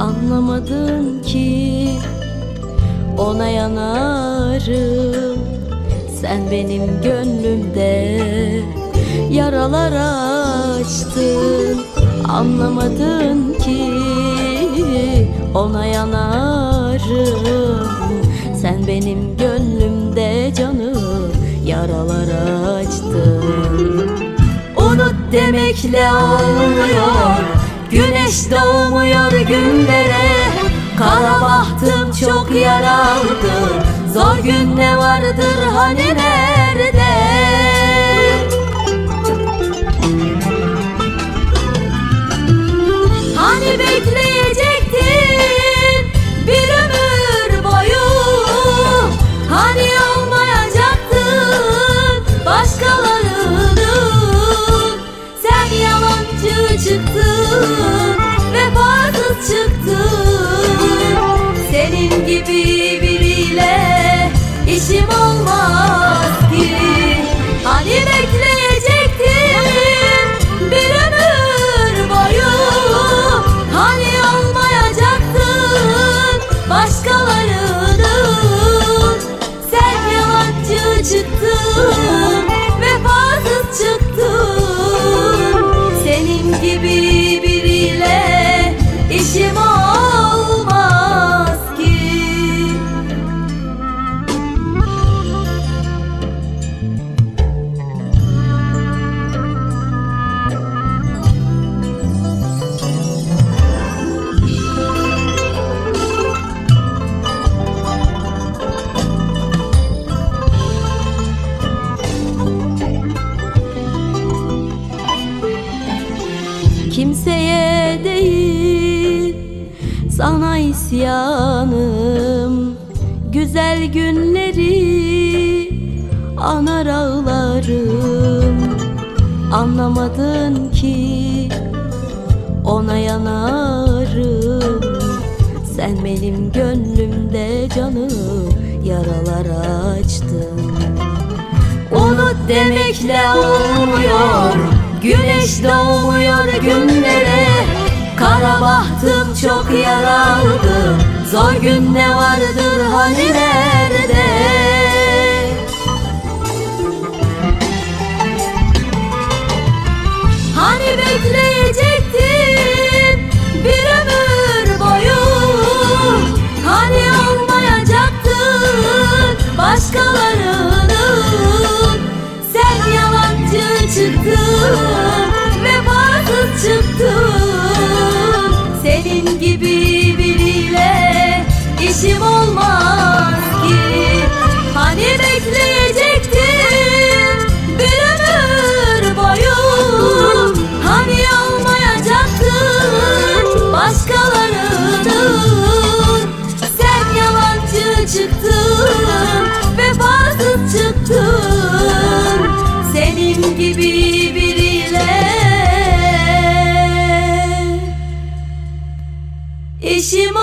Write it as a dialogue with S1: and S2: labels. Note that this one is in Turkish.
S1: Anlamadın ki ona yanarım. Sen benim gönlümde yaralar açtın. Anlamadın ki ona yanarım. Sen benim gönlümde canım yaralar açtın. Unut demekle olmuyor Güneş doğmuyor günlere. Kara bahtım çok yaraldı Zor gün ne vardır hani nerede TV. Kimseye değil. Sana isyanım Güzel günleri anar ağlarım. Anlamadın ki ona yanarım. Sen benim gönlümde canım yaralar açtın. Unut demekle olmuyor Güneş doğmuyor günlere. Kara bahtım çok yaraldı Zor gün ne vardır hani nerede este.